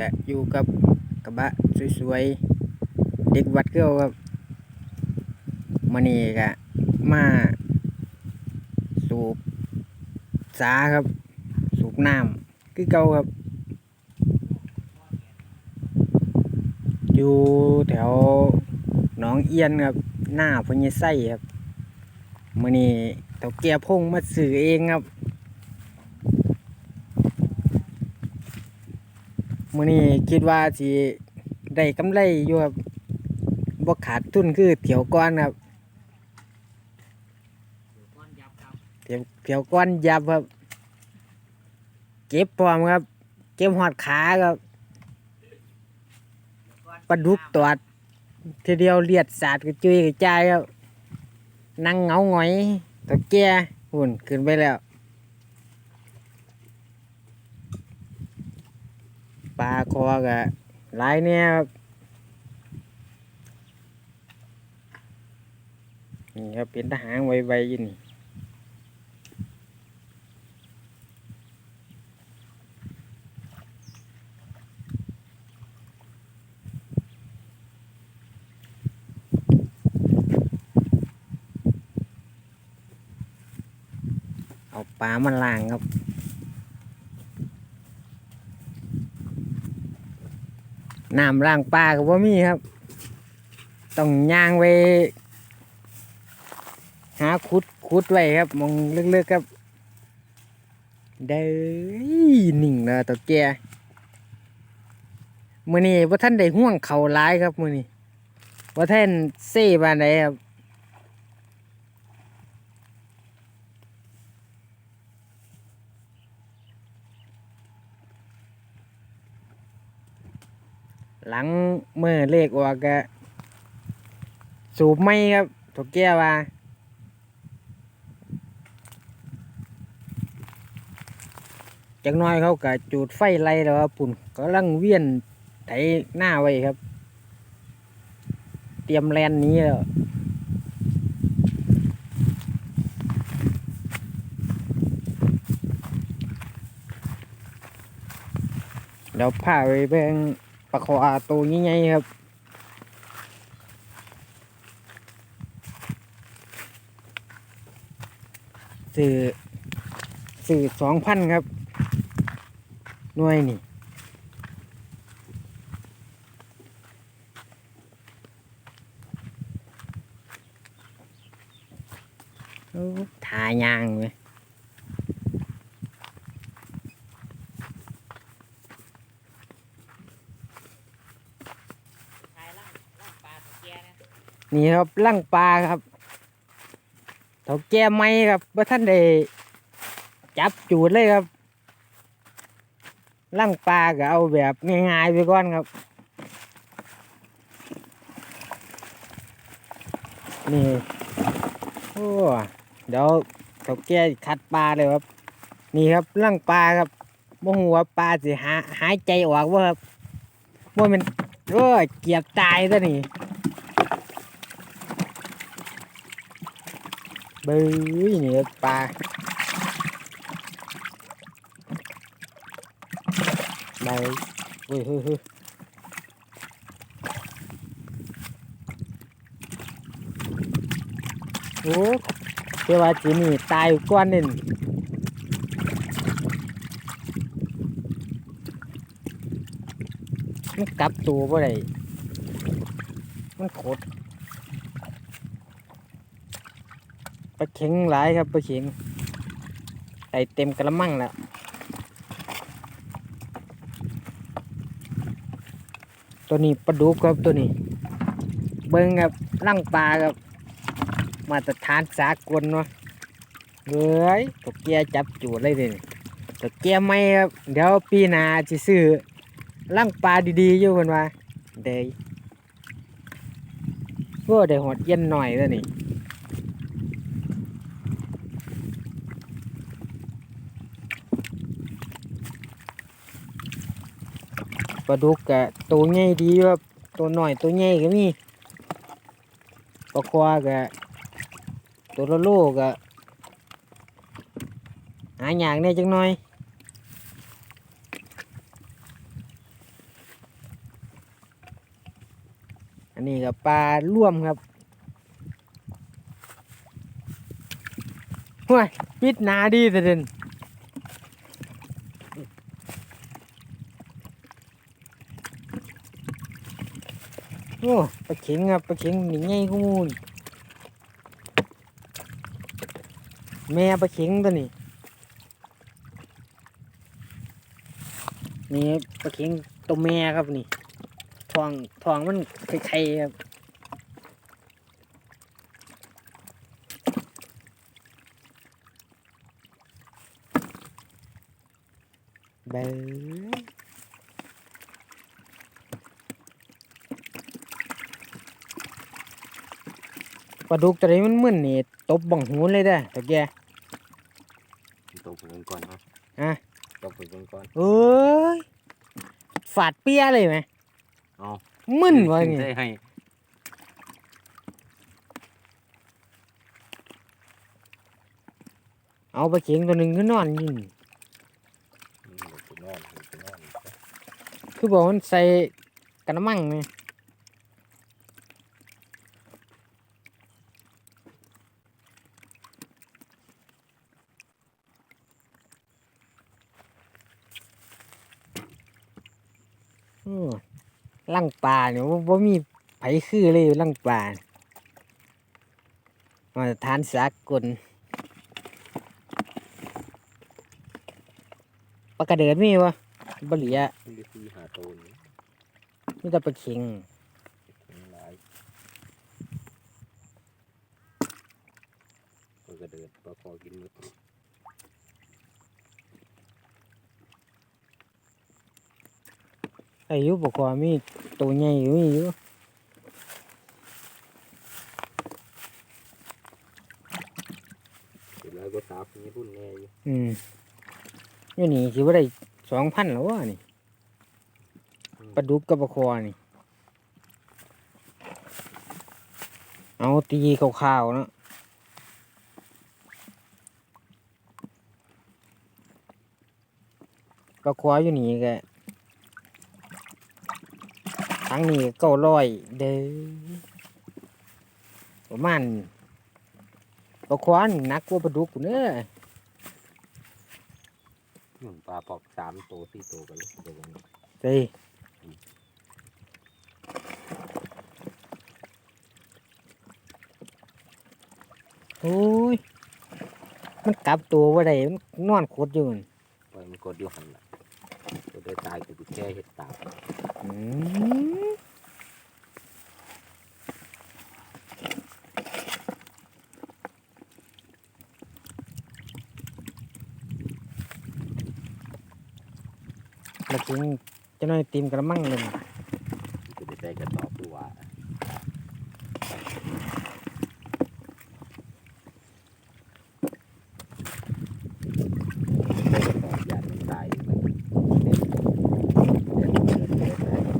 ก็อยู่กับกระบะสวยๆ เด็กวัดเกี่าครับมานี่ก็มาสูบสาครับ สูบน้ำคือเก่าครับ อยู่แถวหนองเอียนครับ หน้าพญไส้ครับมื่อนี้เต่าแก่พงมาสื่อเองครับ มื่อนี้คิดว่าสิได้กำไรอยู่ครับบ่ขาดทุนคือเถียวก้อนครับเถียวเถียวก้อนยับครับ เก็บพร้อมครับ เก็บหอดขาครับปลาดุกตอดทีเดียวเลียดสาดกระจุยกระจายครับนั่งเงาหงอยตะแก่หุ่นขึ้นไปแล้ว ปลาคอกะหลายเนี่ยครับนี่ครับเป็นทหารไวๆยินเอาปลามาล่างครับ น้ำล่างปลาก็บ่มีครับ ต้องย่างไว้ หาคุดคุดไว้ครับมองเลือกๆครับเด้หนิ่งเลยตัวแกมื่อนี้ว่าท่านได้ห่วงเขาร้ายครับมื่อนี้ว่าท่านเซ่บานใดครับ หลังเมื่อเลขออกก็สูบไม่ครับถูกแก้ว่าจักน้อยเขาก็จูดไฟไล่แล้วปุ่นกำลังเวียนไถหน้าไว้ครับ เตรียมแลนนี้แล้วเดี๋ยวพาไปเบิ่ง ปลาคออาตัวใหญ่ๆครับสื่อสื่อสองพันครับหน่วยนี่ทายางเลย นี่ครับลั่งปลาครับเถาแก่ไม้ครับว่าท่านได้จับจูดเลยครับลั่งปลาก็เอาแบบง่ายๆไปก่อนครับ นี่โอ้เดี๋ยวเถาแก่คัดปลาเลยครับ นี่ครับลั่งปลาครับโมหัวาปลาสิหาหายใจออกว่าครับว่ามันโอ้เกียบตายซะนี่ บ้ยนี่ครับปลาไปเฮ้ยเฮ้ยเฮ้ยโอ้เจ้าว่าจีนี่ตายก้อนนี่มันกลับตัวบ่ได้มันขด ปลาเข็งหลายครับปลาเข็งใส่เต็มกระมังแล้วตัวนี้ปลาดุกครับตัวนี้ เบิ้งครับลั่งปลาครับ มาตรฐานสากลเนาะเฮ้ยตัวเกียจับจูดเลยดิตัวเกียไม่ครับ เดี๋ยวปีหน้าจะซื้อลั่งปลาดีๆอยู่คนว่าเดยโอ้ได้หดเย็นหน่อยแล้วนี่ ปลาดุกกะตัวใหญ่ดีครับตัวหน่อยตัวใหญ่ก็มีปลาควากะตัวโลโลกะหาหยากนี่จังหน่อยอันนี้ก็ปลาร่วมครับห้วยปิดนาดีแต่เด่น โอ้ปลาเข็งครับปลาเข็งนี่ไงกูมูนแม่ปลาเข็งตัวนี้นี่ปลาเข็งตัวแม่ครับนี่ทองทองมันไข่ครับเบ้ ปลาดุกตัวนี้มันมึนนี่ตบบังหูเลยเด้อตะแกตกเงินก่อนเนาะฮะตกเงินก่อนเอ้ยฝาดเปี้ยเลยไหมเอามึนวะนี่ได้ให้เอาไปเขียงตัวหนึ่งก็นอนอยินอืมเดี๋ยวไปนอนเดี๋ยวไปนอนคือบอกมันใส่กระมังไงอื มลั่งปลาเนี่ยว่ามีไผคือเลยลั่งปลามาตรฐานสากลปลากระเดิดมีวะบเหลียที่ได้ที่หาโตนนี่มีแต่ปลาเข็งถึงหลายเปิดกระเดิดปลาคอกินมือ อายุบอกว่ามีตัวใหญ่อยู่มีอยู่เสร็จแล้วก็สาบมีรุ่นแน่อยู่อืมอยู่นี่คิดว่าได้สองพันแล้ววะนี่ปลาดุกกับปลาคอนี่ เอาตีขาวๆเนาะปลาคออยู่นี่แก ทั้งนี้เก้าร้อยเด้อประมาณปลาคอนี่หนักกว่าปลาดุกอยู่เน้อหนุนปลาปอกสามโตสี่โตกันเลยเดี๋ยวกันเฮ้ยโอ้ย มันกลับตัวว่าได้มันนอนขดอยู่นั่นปล่อยมันกดอยู่หันละก็ได้ตายกูไปแก้เห็ดตาบอื มแล้วถึงจะน้อยตีมกระมังเลย กูจะได้กระสอบดูว่าได้กระสอบยานมันตายไปเด็ดเด็ดเด็ดเด็ดเด็ด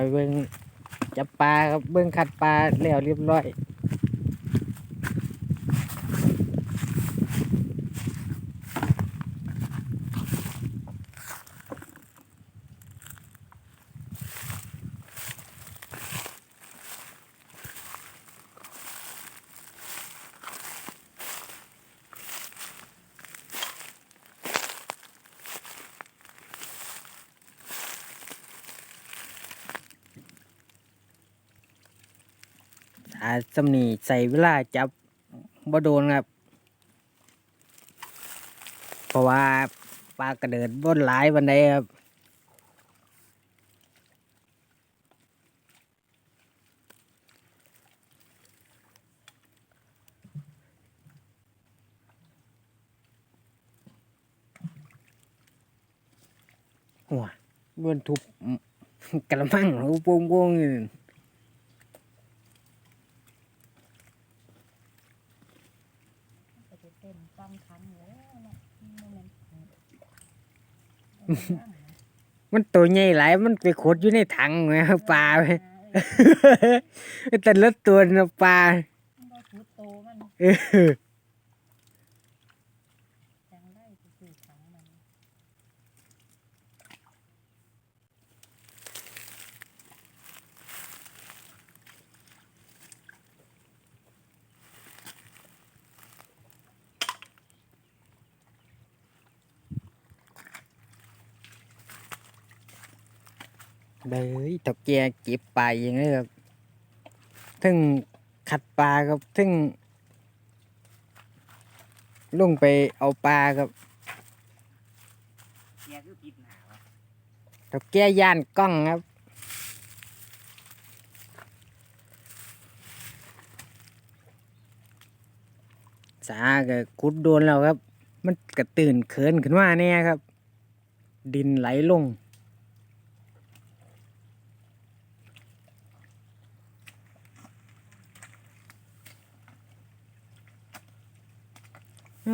เดี๋ยเบิ่งจับปลาครับเบิ่งขัดปลาแล้วเรียบร้อย ถ้าสำนีใส่เวลาจับบ่โดนครับ เพราะว่าปลากระเดิดบนหลายบันไดครับหัวบนทุบกระมังหูโป่งโป่งๆอยู่นั่น ก็จะเต้นฟังคัน มันตัวใหญ่หลายมันไปขดอยู่ในถังไงปลาไปแต่ละตัวนะปลามันบ่สุดโตมัน เออ จังได้สิขังมัน เด้ยตกแกเก็บปลาเองเลยครับทึ่งขัดปลาครับทึ่งลงไปเอาปลาครับแกคือปิดหนาวะตกแกย่านกล้องครับสาก็ขุดโดนแล้วครับ มันกระตื่นเขินขึ้นมาเนี่ยครับ ดินไหลลง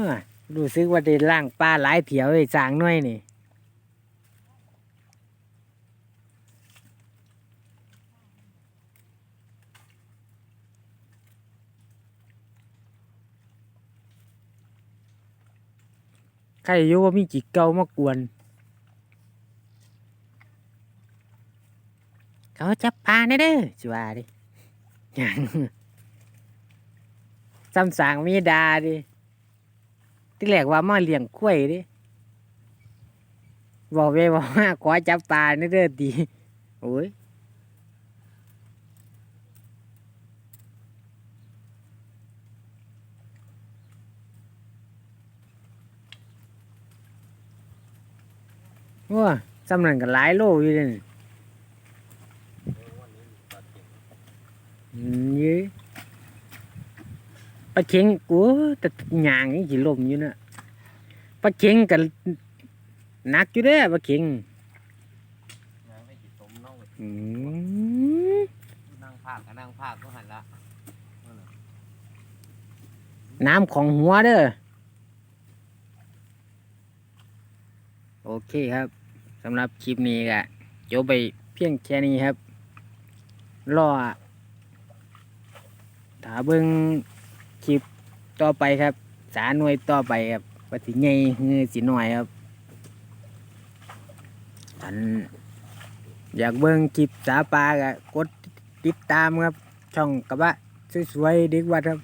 อรู้สึกว่าได้ล่างปลาหลายเถียวไอ้จางน้อยนี่ใครอยู่ว่ามีจิกเก่ามากวน เขาจับปลาแน่เด้อจว่าดิหยังซ้ำสางมีดาดิ ที่แรกว่ามาเลี้ยงกล้วยดิบอกไปบอกว่าขอจับปลาแน่เด้อดีโอ้ยว้าสำนันกันหลายโลอยู่เลยนี่อืมเย้ยป ลาเค็งกูแต่หยางนี่สิลมอยู่นะปลาเค็งกันหนักอยู่เด้อปลาเค็งนางไม่จิตสมน้องอืมนั่งภาคกับนั่งภาคก็หันละน้ำของหัวเด้อโอเคครับสำหรับคลิปนี้ก็จบไปเพียงแค่นี้ครับ รอถ้าเบิ่ง คลิปต่อไปครับ สาหน่วยต่อไปครับว่าสิใหญ่เงือสีหน่อยครับ อัน อยากเบิ่งคลิปสาปลากกดติดตามครับ ช่องกระบะสวยๆเด็กวัดครับ